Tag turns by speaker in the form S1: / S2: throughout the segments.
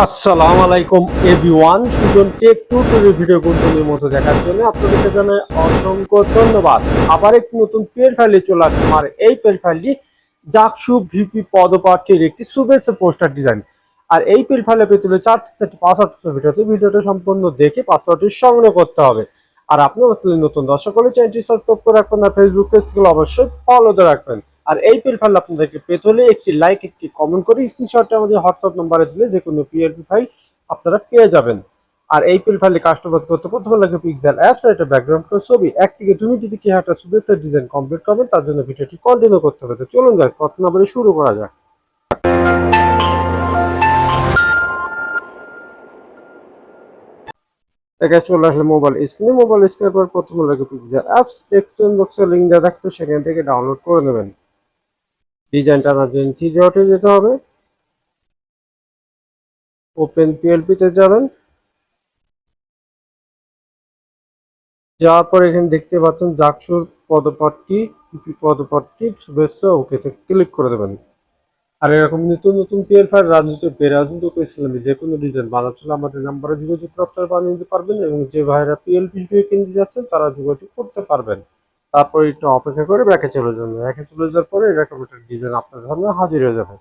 S1: আসসালামু আলাইকুম, everyone. Sujan tech tutorial video গুলো মতো দেখার জন্য আপনাদেরকে জানাই অসংখ্য ধন্যবাদ। আবার একটি নতুন পেল ফাইলে চলে আসলাম। আর এই পেল ফাইলটি জাকসু ভিপি পদপ্রার্থীর একটি শুভেচ্ছা পোস্টার ডিজাইন। আর এই পেল ফাইলে পেতে হলে চারটি সেট পাসওয়ার্ড ভিডিওতে ভিডিওটা সম্পূর্ণ দেখে পাসওয়ার্ডটি সংগ্রহ করতে হবে। আর আপনি নতুন দর্শক হলে চ্যানেলটি সাবস্ক্রাইব করে রাখবেন আর ফেসবুক পেজগুলো অবশ্যই ফলোতে রাখবেন। আর এই পেল ফাইল আপনাদেরকে পেতে হলে একটি লাইক একটি কমেন্ট করে স্ক্রিনশটটা আমাদের হোয়াটসঅ্যাপ নম্বরে দিলে যে কোনো পিএলপি ফাইল আপনারা পেয়ে যাবেন। আর এই পেল ফাইলে কাস্টমাইজ করতে প্রথমে লাগে পিক্সেল অ্যাপস একটা ব্যাকগ্রাউন্ড করে ছবি। এক থেকে তুমি যদি কি একটা শুভেচ্ছা ডিজাইন কমপ্লিট করবেন, তার জন্য ভিডিওটি কন্টিনিউ করতে হবে। চলুন গাইস কথা না শুরু করা যাক। চলে আসলে মোবাইল স্ক্রিনে মোবাইল স্ক্রিনের পর প্রথমে লাগে পিক্সেল অ্যাপস এক্সপ্লেন বক্সে লিঙ্ক দেওয়া সেখান থেকে ডাউনলোড করে নেবেন। ডিজাইনটা আনার জন্য থ্রি ডটে যেতে হবে। ওপেন পিএলপিতে যাবেন। যাওয়ার পর এখানে দেখতে পাচ্ছেন জাকসুর পদপদটি পদপদটি শুভেচ্ছা ওকেতে ক্লিক করে দেবেন। আর এরকম নতুন নতুন পিএল ফাইল রাজনীতি বেরাজনীতি ইসলামী যে কোনো ডিজাইন বানাতে হলে আমাদের নাম্বারে যোগাযোগ আপনারা বানিয়ে নিতে পারবেন এবং যে ভাইরা পিএল ভিডিও কিনতে যাচ্ছেন, তারা যোগাযোগ করতে পারবেন। তারপর একটু অপেক্ষা করে ব্যাকে চলে যাবেন ব্যাকে চলে যাওয়ার পরে এরকম একটা ডিজাইন আপনার সামনে হাজির হয়ে যাবে।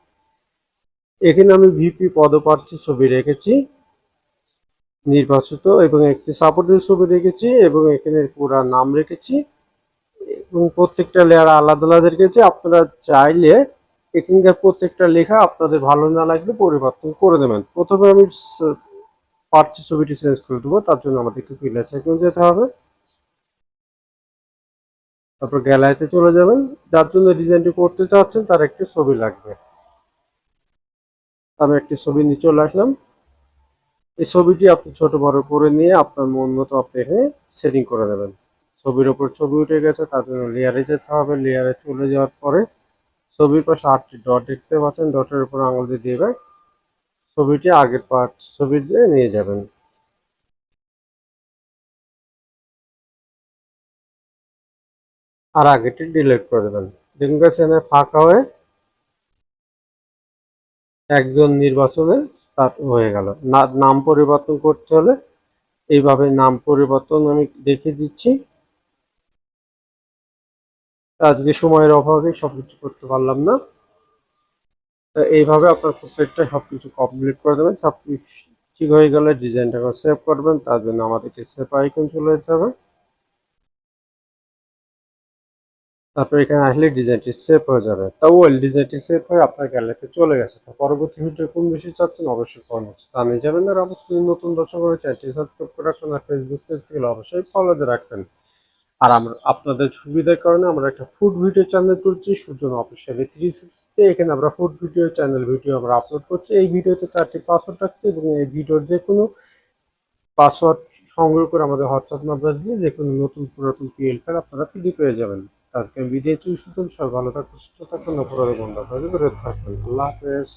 S1: এখানে আমি ভিপি পদপ্রার্থী ছবি রেখেছি, নির্বাচিত এবং একটি সাপোর্টের ছবি রেখেছি এবং এখানে পুরা নাম রেখেছি। এবং প্রত্যেকটা লেয়ার আলাদা আলাদা রেখেছি। আপনারা চাইলে এখানকার প্রত্যেকটা লেখা আপনাদের ভালো না লাগলে পরিবর্তন করে দেবেন প্রথমে আমি পার্টি ছবিটি চেঞ্জ করে দেবো, তার জন্য আমাদেরকে ফিলার সাইকেল যেতে হবে। তারপর গ্যালারিতে চলে যাবেন। যার জন্য ডিজাইনটি করতে চাচ্ছেন, তার একটি ছবি লাগবে। আমি একটি ছবি নিয়ে চলে আসলাম। এই ছবিটি আপনি ছোট বড় করে নিয়ে আপনার মন মতো আপনি এখানে সেটিং করে দেবেন। ছবির ওপর ছবি উঠে গেছে, তার জন্য লেয়ারে যেতে হবে। লেয়ারে চলে যাওয়ার পরে ছবির পাশে আটটি ডট দেখতে পাচ্ছেন। ডটের উপর আঙুল দিয়ে দিবে ছবিটি আগের পার্ট ছবির দিয়ে নিয়ে যাবেন। আর আগেটি ডিলিট করে দেবেন। দেখুন এখানে ফাঁকা হয়ে একজন নির্বাচনে হয়ে গেল। নাম পরিবর্তন করতে হলে এইভাবে নাম পরিবর্তন আমি দেখিয়ে দিচ্ছি। আজকে সময়ের অভাবে সবকিছু করতে পারলাম না। তো এইভাবে আপনার প্রত্যেকটা সবকিছু কমপ্লিট করে দেবেন। সব ঠিক হয়ে গেলে ডিজাইনটাকে সেভ করবেন। তার জন্য আমাদেরকে সেভ আইকন চলে যেতে হবে। তারপর এখানে আসলে ডিজাইনটি সেভ হয়ে। যাবে তা ওয়েল ডিজাইনটি সেভ হয়ে আপনার গ্যালারিতে চলে গেছে। তো পরবর্তী ভিডিও কোন বিষয় চাচ্ছেন অবশ্যই কমেন্ট জানিয়ে যাবেন। আর অবশ্যই নতুন দর্শক হলে চ্যানেলটি সাবস্ক্রাইব করে রাখবেন আর ফেসবুক পেজ থেকে অবশ্যই ফলোতে রাখবেন। আর আমরা, আপনাদের সুবিধার কারণে আমরা একটা ফুড ভিডিও চ্যানেল করছি সূর্যন অফিসিয়ালি থ্রি সিক্সটি এখানে আমরা ফুড ভিডিও চ্যানেল ভিডিও আমরা আপলোড করছি। এই ভিডিওতে চারটি পাসওয়ার্ড রাখছি এবং এই ভিডিওর যে কোনো পাসওয়ার্ড সংগ্রহ করে আমাদের হোয়াটসঅ্যাপ নাম্বার দিয়ে যে কোনো নতুন পুরাতন পিএল ফাইল আপনারা ফ্রি পেয়ে যাবেন। আজকে আমি ভিডিও চুজ সবাই ভালো থাকুন, সুস্থ থাকুন, অপরাধ বন্ধ করে থাকবেন আল্লাহ হাফেজ।